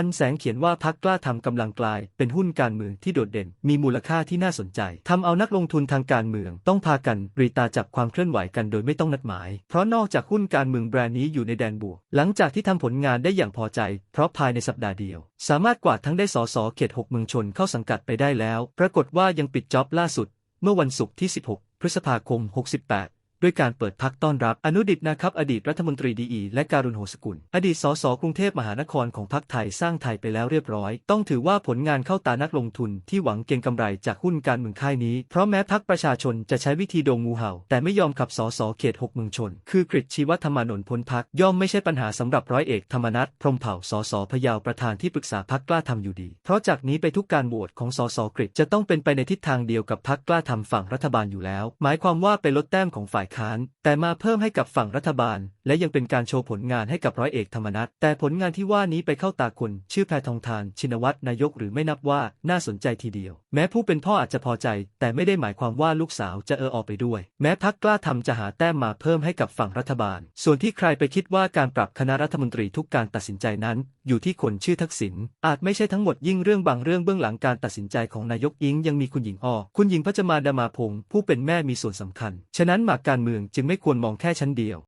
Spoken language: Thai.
พันแสงเขียนว่าพักกล้าทำกำลังกลาย เป็นหุ้นการเมืองที่โดดเด่น มีมูลค่าที่น่าสนใจทำเอานักลงทุนทางการเมือง ต้องพากันรีตาจับความเคลื่อนไหวกันโดยไม่ต้องนัดหมาย เพราะนอกจากหุ้นการเมืองแบรนด์นี้อยู่ในแดนบวก หลังจากที่ทำผลงานได้อย่างพอใจ เพราะภายในสัปดาห์เดียว สามารถกวาดทั้งได้สสเขต6เมืองชนเข้าสังกัดไปได้แล้ว ปรากฏว่ายังปิดจ็อบล่าสุด เมื่อวันศุกร์ที่ 16 พฤษภาคม 68 ด้วยการเปิดพักต้อนรับอนุดิตนะครับ อดีตรัฐมนตรีดีอีและการุณโหสกุล อดีตสสกรุงเทพมหานครของพักไทยสร้างไทยไปแล้วเรียบร้อย ต้องถือว่าผลงานเข้าตานักลงทุนที่หวังเก็งกำไรจากหุ้นการเมืองค่ายนี้ เพราะแม้พักประชาชนจะใช้วิธีโดงงูเห่า แต่ไม่ยอมขับสสเขต6เมืองชน คือกริชชีวธรรมานนท์พ้นพักย่อมไม่ใช่ปัญหาสำหรับร้อยเอกธรรมนัฐพรมเผ่าสสพยาวประธานที่ปรึกษาพักกล้าทำอยู่ดี เพราะจากนี้ไปทุกการโหวตของสสกริชจะต้องเป็นไปในทิศทางเดียวกับพักกล้าทำฝั่งรัฐบาลอยู่แล้ว หมายความว่าไปลดแต้มของฝ่ายค้าน แต่มาเพิ่มให้กับฝั่งรัฐบาล และยังเป็นการโชว์ผลงานให้กับร้อยเอกธรรมนัฐแต่ผลงานที่ว่านี้ไปเข้าตาคนชื่อแพทองทาน ชินวัตรนายกหรือไม่นับว่าน่าสนใจทีเดียว แม้ผู้เป็นพ่ออาจจะพอใจ แต่ไม่ได้หมายความว่าลูกสาวจะเออออกไปด้วย แม้พักกล้าทำจะหาแต้มมาเพิ่มให้กับฝั่งรัฐบาล ส่วนที่ใครไปคิดว่าการปรับคณะรัฐมนตรีทุกการตัดสินใจนั้น อยู่ที่คนชื่อทักษิณอาจไม่ใช่ทั้งหมดยิ่งเรื่องบางเรื่องเบื้องหลังการตัดสินใจของนายกอิงยังมีคุณหญิงอ้อคุณหญิงพจมาดามาพงศ์ผู้เป็นแม่มีส่วนสำคัญ ฉะนั้นหมากการเมืองจึงไม่ควรมองแค่ชั้นเดียว